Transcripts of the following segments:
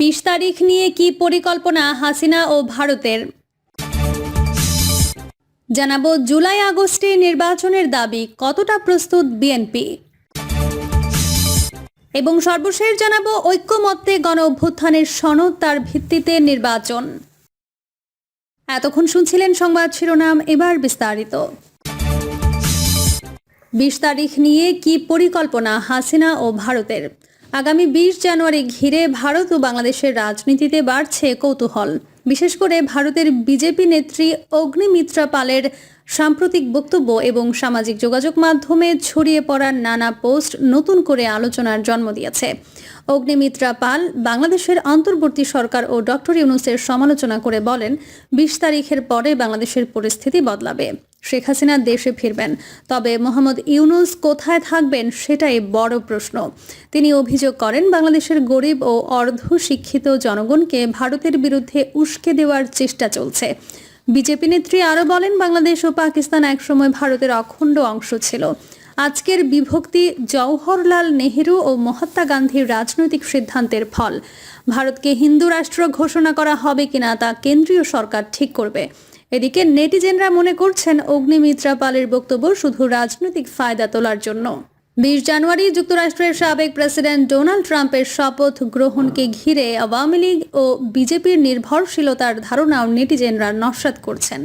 বিশ তারিখ নিয়ে কি পরিকল্পনা হাসিনা ও ভারতের? জানাব জুলাই আগস্টে নির্বাচনের দাবি, কতটা প্রস্তুত বিএনপি? এবং সর্বশেষ জানাব ঐক্যমত্যে গণ অভ্যুত্থানের সনদ, তার ভিত্তিতে নির্বাচন। এতক্ষণ শুনছিলেন সংবাদ শিরোনাম, এবার বিস্তারিত। বিশ তারিখ নিয়ে কি পরিকল্পনা হাসিনা ও ভারতের? আগামী বিশ জানুয়ারি ঘিরে ভারত ও বাংলাদেশের রাজনীতিতে বাড়ছে কৌতূহল। বিশেষ করে ভারতের বিজেপি নেত্রী অগ্নিমিত্রা পালের সাম্প্রতিক বক্তব্য এবং সামাজিক যোগাযোগ মাধ্যমে ছড়িয়ে পড়া নানা পোস্ট নতুন করে আলোচনার জন্ম দিয়েছে। অগ্নিমিত্রা পাল বাংলাদেশের অন্তর্বর্তী সরকার ও ডক্টর ইউনুসের সমালোচনা করে বলেন, বিশ তারিখের পরে বাংলাদেশের পরিস্থিতি বদলাবে। শেখ হাসিনা দেশে ফিরবেন। তবে মোহাম্মদ ইউনুস কোথায় থাকবেন সেটাই বড় প্রশ্ন। তিনি অভিযোগ করেন, বাংলাদেশের গরিব ও অর্ধশিক্ষিত জনগণকে ভারতের বিরুদ্ধে উস্কে দেওয়ার চেষ্টা চলছে। বিজেপি নেত্রী আরও বলেন, বাংলাদেশ ও পাকিস্তান একসময় ভারতের অখণ্ড অংশ ছিল। আজকের বিভক্তি জওহরলাল নেহেরু ও মহাত্মা গান্ধীর রাজনৈতিক সিদ্ধান্তের ফল। ভারতকে হিন্দু রাষ্ট্র ঘোষণা করা হবে কিনা তা কেন্দ্রীয় সরকার ঠিক করবে। এদিকে নেটিজেনরা মনে করছেন, অগ্নিমিত্রা পালের বক্তব্য শুধু রাজনৈতিক ফায়দা তোলার জন্য। বিশ জানুয়ারি যুক্তরাষ্ট্রের সাবেক প্রেসিডেন্ট ডোনাল্ড ট্রাম্পের শপথ গ্রহণকে ঘিরে আওয়ামী লীগ ও বিজেপির নির্ভরশীলতার ধারণাও নেটিজেনরা নস্বাত করছেন।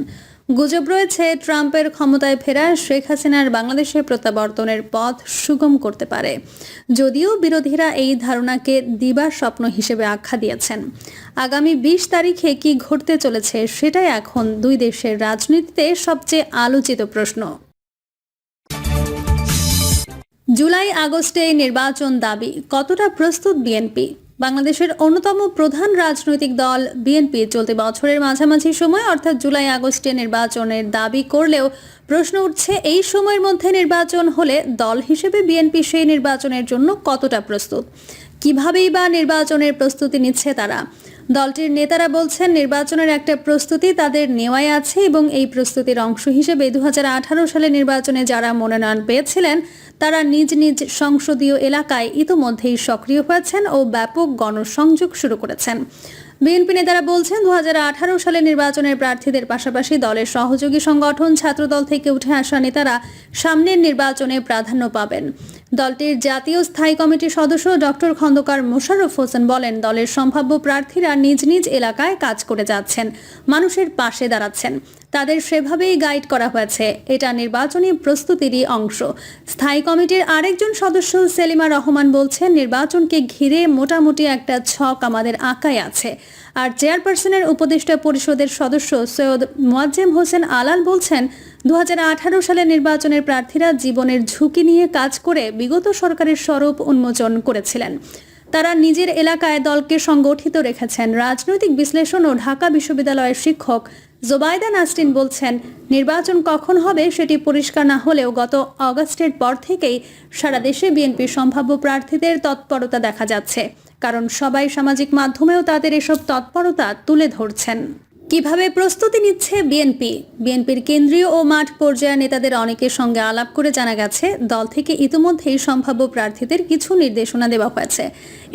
গুজব রয়েছে ট্রাম্পের ক্ষমতায় ফেরা শেখ হাসিনার বাংলাদেশে প্রত্যাবর্তনের পথ সুগম করতে পারে। যদিও বিরোধীরা এই ধারণাকে দিবার স্বপ্ন হিসেবে আখ্যা দিয়েছেন। আগামী বিশ তারিখে কি ঘটতে চলেছে সেটাই এখন দুই দেশের রাজনীতিতে সবচেয়ে আলোচিত প্রশ্ন। জুলাই আগস্টে নির্বাচন দাবি কতটা প্রস্তুত বিএনপি? বাংলাদেশের অন্যতম প্রধান রাজনৈতিক দল বিএনপি চলতি বছরের মাঝামাঝি সময় অর্থাৎ জুলাই আগস্টে নির্বাচনের দাবি করলেও প্রশ্ন উঠছে এই সময়ের মধ্যে নির্বাচন হলে দল হিসেবে বিএনপি সেই নির্বাচনের জন্য কতটা প্রস্তুত? কিভাবেই বা নির্বাচনের প্রস্তুতি নিচ্ছে তারা? দলটির নেতারা বলছেন, নির্বাচনের একটা প্রস্তুতি তাদের নেওয়াই আছে এবং এই প্রস্তুতির অংশ হিসেবে দু হাজার আঠারো সালে নির্বাচনে যারা মনোনয়ন পেয়েছিলেন তারা নিজ নিজ সংসদীয় এলাকায় ইতোমধ্যেই সক্রিয় হয়েছেন ও ব্যাপক গণসংযোগ শুরু করেছেন। বিএনপি নেতারা বলছেন দু হাজার আঠারো সালে নির্বাচনের প্রার্থীদের পাশাপাশি দলের সহযোগী সংগঠন ছাত্রদল থেকে উঠে আসা নেতারা সামনের নির্বাচনে প্রাধান্য পাবেন। দলটির জাতীয় স্থায়ী কমিটির সদস্য ডক্টর খন্দকার মোশাররফ হোসেন বলেন, দলের সম্ভাব্য প্রার্থীরা নিজ নিজ এলাকায় কাজ করে যাচ্ছেন, মানুষের পাশে দাঁড়াচ্ছেন। তাদের সেভাবেই গাইড করা হয়েছে। এটা নির্বাচনী প্রস্তুতিরই অংশ। স্থায়ী কমিটির আরেকজন সদস্য সেলিমা রহমান বলছেন, নির্বাচনকে ঘিরে মোটামুটি একটা ছক আমাদের আঁকায় আছে। আর চেয়ারপারসনের উপদেষ্টা পরিষদের সদস্য সৈয়দ মোয়াজ্জেম হোসেন আলাল বলছেন দু সালে নির্বাচনের প্রার্থীরা জীবনের ঝুঁকি নিয়ে কাজ করে বিগত সরকারের স্বরূপ উন্মোচন করেছিলেন। তারা নিজের এলাকায় দলকে সংগঠিত রেখেছেন। রাজনৈতিক বিশ্লেষণ ও ঢাকা বিশ্ববিদ্যালয়ের শিক্ষক জোবায়দা নাসরিন বলছেন, নির্বাচন কখন হবে সেটি পরিষ্কার না হলেও গত অগস্টের পর থেকেই সারা দেশে বিএনপির সম্ভাব্য প্রার্থীদের তৎপরতা দেখা যাচ্ছে। কারণ সবাই সামাজিক মাধ্যমেও তাদের এসব তৎপরতা তুলে ধরছেন। কীভাবে প্রস্তুতি নিচ্ছে বিএনপি? বিএনপির কেন্দ্রীয় ও মাঠ পর্যায়ের নেতাদের অনেকের সঙ্গে আলাপ করে জানা গেছে, দল থেকে ইতিমধ্যেই সম্ভাব্য প্রার্থীদের কিছু নির্দেশনা দেওয়া হয়েছে।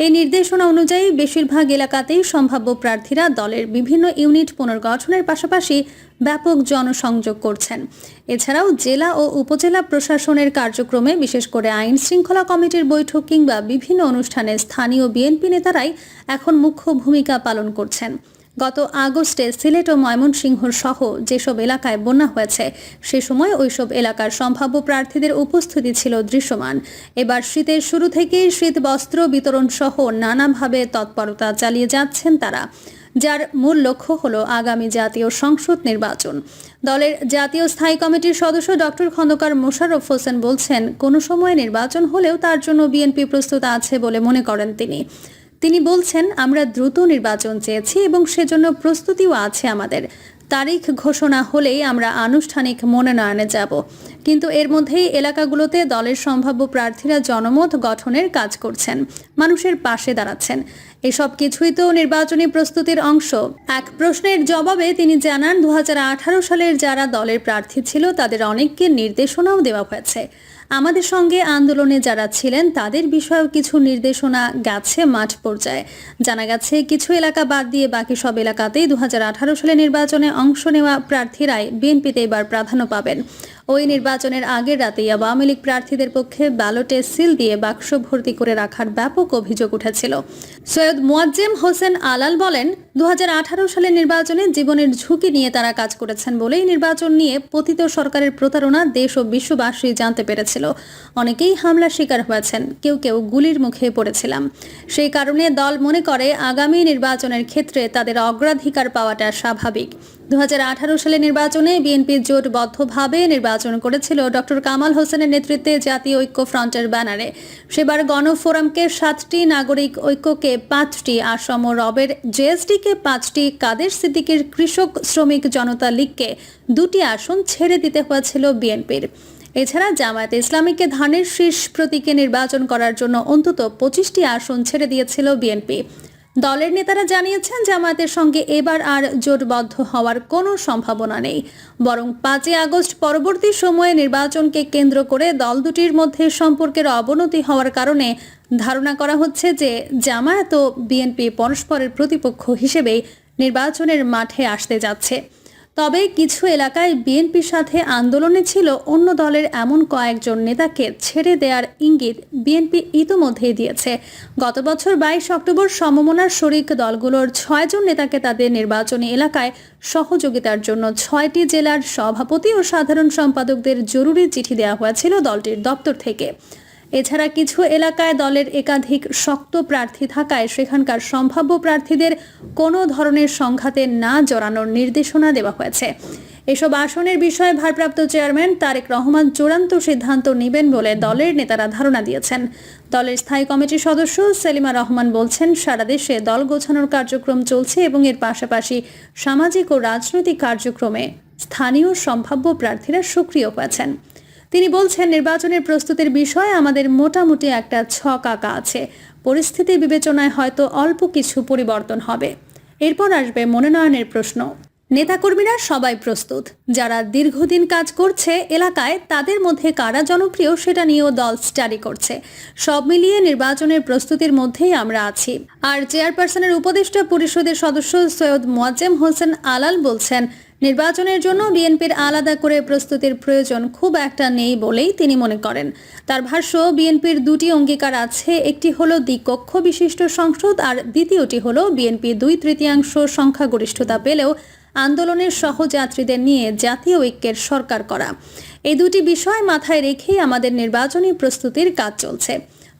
এই নির্দেশনা অনুযায়ী বেশিরভাগ এলাকাতেই সম্ভাব্য প্রার্থীরা দলের বিভিন্ন ইউনিট পুনর্গঠনের পাশাপাশি ব্যাপক জনসংযোগ করছেন। এছাড়াও জেলা ও উপজেলা প্রশাসনের কার্যক্রমে বিশেষ করে আইন শৃঙ্খলা কমিটির বৈঠক কিংবা বিভিন্ন অনুষ্ঠানে স্থানীয় বিএনপি নেতারাই এখন মুখ্য ভূমিকা পালন করছেন। গত আগস্টে সিলেট ও ময়মনসিংহ সহ যেসব এলাকায় বন্যা হয়েছে, সে সময় ওইসব এলাকার সম্ভাব্য প্রার্থীদের উপস্থিতি ছিল দৃশ্যমান। এবার শীতের শুরু থেকেই শীত বস্ত্র বিতরণ সহ নানাভাবে তৎপরতা চালিয়ে যাচ্ছেন তারা, যার মূল লক্ষ্য হল আগামী জাতীয় সংসদ নির্বাচন। দলের জাতীয় স্থায়ী কমিটির সদস্য ডক্টর খন্দকার মোশাররফ হোসেন বলছেন, কোনো সময় নির্বাচন হলেও তার জন্য বিএনপি প্রস্তুত আছে বলে মনে করেন তিনি। তিনি বলছেন, আমরা দ্রুত নির্বাচন চেয়েছি এবং সেজন্য প্রস্তুতিও আছে আমাদের। তারিখ ঘোষণা হলেই আমরা আনুষ্ঠানিক মনোনয়নে যাব। কিন্তু এর মধ্যেই এলাকাগুলোতে দলের সম্ভাব্য প্রার্থীরা জনমত গঠনের কাজ করছেন, মানুষের পাশে দাঁড়াচ্ছেন। এসব কিছুই তো নির্বাচনী প্রস্তুতির অংশ। এক প্রশ্নের জবাবে তিনি জানান দু হাজার আঠারো সালের যারা দলের প্রার্থী ছিল, তাদের অনেককে নির্দেশনাও দেওয়া হয়েছে। আমাদের সঙ্গে আন্দোলনে যারা ছিলেন, তাদের বিষয়েও কিছু নির্দেশনা গেছে মাঠ পর্যায়ে। জানা গেছে, কিছু এলাকা বাদ দিয়ে বাকি সব এলাকাতেই দু সালে নির্বাচনে অংশ নেওয়া প্রার্থীরাই বিএনপিতে এবার প্রাধান্য পাবেন। ওই নির্বাচনের আগের রাতেই আওয়ামী লীগ প্রার্থীদের পক্ষে ব্যালটে সিল দিয়ে বাক্স ভর্তি করে রাখার ব্যাপক অভিযোগ উঠেছিল। সৈয়দ মোয়াজ্জেম হোসেন আলাল বলেন দু সালের নির্বাচনে জীবনের ঝুঁকি নিয়ে তারা কাজ করেছেন বলেই নির্বাচন নিয়ে পতিত সরকারের প্রতারণা দেশ ও বিশ্ববাসী জানতে পেরেছিল। অনেকেই হামলার শিকার হয়েছেন, কেউ কেউ গুলির মুখে পড়েছিলাম। সেই কারণে দল মনে করে আগামী নির্বাচনের ক্ষেত্রে তাদের অগ্রাধিকার পাওয়াটা স্বাভাবিক। দুহাজার আঠারো সালে নির্বাচনে বিএনপি জোটবদ্ধভাবে নির্বাচন করেছিল ডক্টর কামাল হোসেনের নেতৃত্বে জাতীয় ঐক্য ফ্রন্টের ব্যানারে। সেবার গণফোরামকে সাতটি নাগরিক ঐক্যকে পাঁচটি আসম রবের জেএসডিকে পাঁচটি কাদের সিদ্দিকের কৃষক শ্রমিক জনতা লীগকে দুটি আসন ছেড়ে দিতে হয়েছিল বিএনপির। এছাড়া জামায়াতে ইসলামীকে ধানের শীর্ষ প্রতীকে নির্বাচন করার জন্য অন্তত পঁচিশটি আসন ছেড়ে দিয়েছিল বিএনপি। দলের নেতারা জানিয়েছেন জামায়াতের সঙ্গে এবার আর জোটবদ্ধ হওয়ার কোনো সম্ভাবনা নেই। বরং পাঁচই আগস্ট পরবর্তী সময়ে নির্বাচনকে কেন্দ্র করে দল দুটির মধ্যে সম্পর্কের অবনতি হওয়ার কারণে ধারণা করা হচ্ছে যে জামায়াত ও বিএনপি পরস্পরের প্রতিপক্ষ হিসেবেই নির্বাচনের মাঠে আসতে যাচ্ছে। তবে কিছু এলাকায় বিএনপির সাথে আন্দোলনে ছিল অন্য দলের এমন কয়েকজন নেতাকে ছেড়ে দেওয়ার ইঙ্গিত বিএনপি ইতোমধ্যেই দিয়েছে। গত বছর বাইশ অক্টোবর সমমনার শরিক দলগুলোর ছয়জন নেতাকে তাদের নির্বাচনী এলাকায় সহযোগিতার জন্য ছয়টি জেলার সভাপতি ও সাধারণ সম্পাদকদের জরুরি চিঠি দেওয়া হয়েছিল দলটির দপ্তর থেকে। এছাড়া কিছু এলাকায় দলের একাধিক শক্ত প্রার্থী থাকায় সেখানকার সম্ভাব্য প্রার্থীদের কোনো ধরনের সংঘাতে না জড়ানোর নির্দেশনা দেওয়া হয়েছে। এসব আসনের বিষয়ে ভারপ্রাপ্ত চেয়ারম্যান তারেক রহমান চূড়ান্ত সিদ্ধান্ত নেবেন বলে দলের নেতারা ধারণা দিয়েছেন। দলের স্থায়ী কমিটির সদস্য সেলিমা রহমান বলছেন, সারা দেশে দল গোছানোর কার্যক্রম চলছে এবং এর পাশাপাশি সামাজিক ও রাজনৈতিক কার্যক্রমে স্থানীয় সম্ভাব্য প্রার্থীরা সক্রিয় হয়েছেন। তিনি বলছেন, নির্বাচনের প্রস্তুতির বিষয়ে আমাদের মোটামুটি একটা ছক আঁকা আছে। পরিস্থিতি বিবেচনায় হয়তো অল্প কিছু পরিবর্তন হবে। এরপর আসবে মনোনয়নের প্রশ্ন। নেতাকর্মীরা সবাই প্রস্তুত। যারা দীর্ঘদিন কাজ করছে এলাকায়, তাদের মধ্যে কারা জনপ্রিয় সেটা নিয়েও দল স্টাডি করছে। সব মিলিয়ে নির্বাচনের প্রস্তুতির মধ্যেই আমরা আছি। আর চেয়ারপারসনের উপদেষ্টা পরিষদের সদস্য সৈয়দ মোয়াজ্জেম হোসেন আলাল বলছেন নির্বাচনের জন্য বিএনপির আলাদা করে প্রস্তুতির প্রয়োজন খুব একটা নেই বলেই তিনি মনে করেন। তার ভাষ্য, বিএনপির দুটি অঙ্গীকার আছে, একটি হলো দ্বিকক্ষ বিশিষ্ট সংসদ আর দ্বিতীয়টি হলো বিএনপি দুই তৃতীয়াংশ সংখ্যাগরিষ্ঠতা পেলেও আন্দোলনের সহযাত্রীদের নিয়ে জাতীয় ঐক্যের সরকার করা। এই দুটি বিষয় মাথায় রেখেই আমাদের নির্বাচনী প্রস্তুতির কাজ চলছে।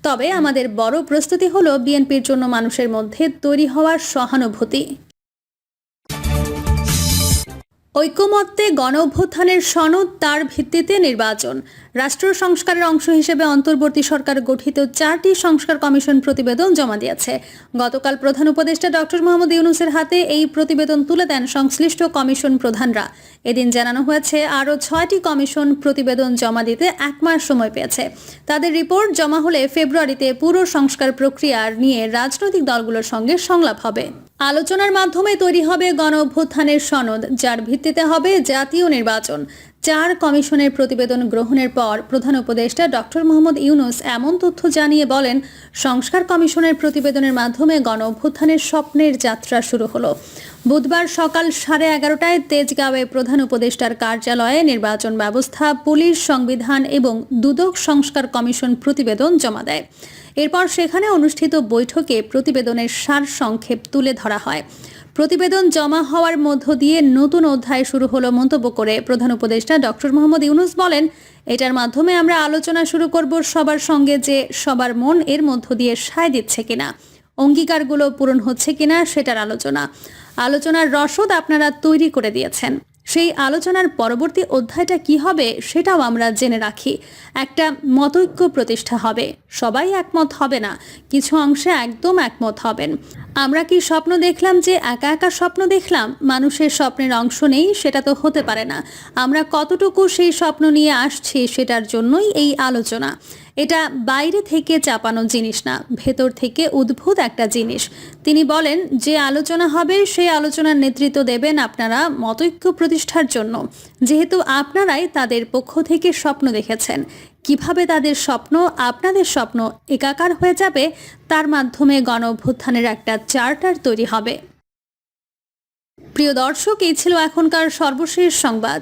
তবে আমাদের বড় প্রস্তুতি হলো বিএনপির জন্য মানুষের মধ্যে তৈরি হওয়ার সহানুভূতি। ঐক্যমত্যে গণভ্যুত্থানের সনদ তার ভিত্তিতে নির্বাচন। রাষ্ট্র সংস্কারের অংশ হিসেবে অন্তর্বর্তী সরকার গঠিত চারটি সংস্কার কমিশন প্রতিবেদন জমা দিয়েছে। গতকাল প্রধান উপদেষ্টা ডক্টর মোহাম্মদ ইউনুসের হাতে এই প্রতিবেদন তুলে দেন সংশ্লিষ্ট কমিশন প্রধানরা। এদিন জানানো হয়েছে, আরও ছয়টি কমিশন প্রতিবেদন জমা দিতে এক মাস সময় পেয়েছে। তাদের রিপোর্ট জমা হলে ফেব্রুয়ারিতে পুরো সংস্কার প্রক্রিয়া নিয়ে রাজনৈতিক দলগুলোর সঙ্গে সংলাপ হবে। আলোচনার মাধ্যমে তৈরি হবে গণ অভ্যুত্থানের সনদ, যার ভিত্তিতে হবে জাতীয় নির্বাচন। চার কমিশনের প্রতিবেদন গ্রহণের পর প্রধান উপদেষ্টা ডক্টর মোহাম্মদ ইউনুস এমন তথ্য জানিয়ে বলেন, সংস্কার কমিশনের প্রতিবেদনের মাধ্যমে গণ অভ্যুত্থানের স্বপ্নের যাত্রা শুরু হলো। বুধবার সকাল সাড়ে এগারোটায় তেজগাঁওয়ে প্রধান উপদেষ্টার কার্যালয়ে নির্বাচন ব্যবস্থা, পুলিশ সংবিধান এবং দুদক সংস্কার কমিশন প্রতিবেদন জমা দেয়। এরপর সেখানে অনুষ্ঠিত বৈঠকে প্রতিবেদনের সার সংক্ষেপ তুলে ধরা হয়। প্রতিবেদন জমা হওয়ার মধ্য দিয়ে নতুন অধ্যায় শুরু হলো মন্তব্য করে প্রধান উপদেষ্টা ডক্টর মোহাম্মদ ইউনুস বলেন, এটার মাধ্যমে আমরা আলোচনা শুরু করব সবার সঙ্গে যে সবার মন এর মধ্য দিয়ে সায় দিচ্ছে কিনা, অঙ্গীকারগুলো পূরণ হচ্ছে কিনা সেটার আলোচনা। আলোচনার রসদ আপনারা তৈরি করে দিয়েছেন। সেই আলোচনার পরবর্তী অধ্যায়টা কি হবে সেটাও আমরা জেনে রাখি। একটা মতৈক্য প্রতিষ্ঠা হবে। সবাই একমত হবে না। কিছু অংশে একদম একমত হবেন। আমরা কি স্বপ্ন দেখলাম যে একা একা স্বপ্ন দেখলাম? মানুষের স্বপ্নের অংশ নেই, সেটা তো হতে পারে না। আমরা কতটুকু সেই স্বপ্ন নিয়ে আসছি সেটার জন্যই এই আলোচনা। এটা বাইরে থেকে চাপানো জিনিস না, ভেতর থেকে উদ্ভূত একটা জিনিস। তিনি বলেন, যে আলোচনা হবে, সেই আলোচনার নেতৃত্ব দেবেন আপনারা মতৈক্য প্রতিষ্ঠার জন্য। যেহেতু আপনারাই তাদের পক্ষ থেকে স্বপ্ন দেখেছেন। কীভাবে তাদের স্বপ্ন, আপনাদের স্বপ্ন একাকার হয়ে যাবে, তার মাধ্যমে গণ অভ্যুত্থানের একটা চার্টার তৈরি হবে। প্রিয় দর্শক, এই ছিল এখনকার সর্বশেষ সংবাদ।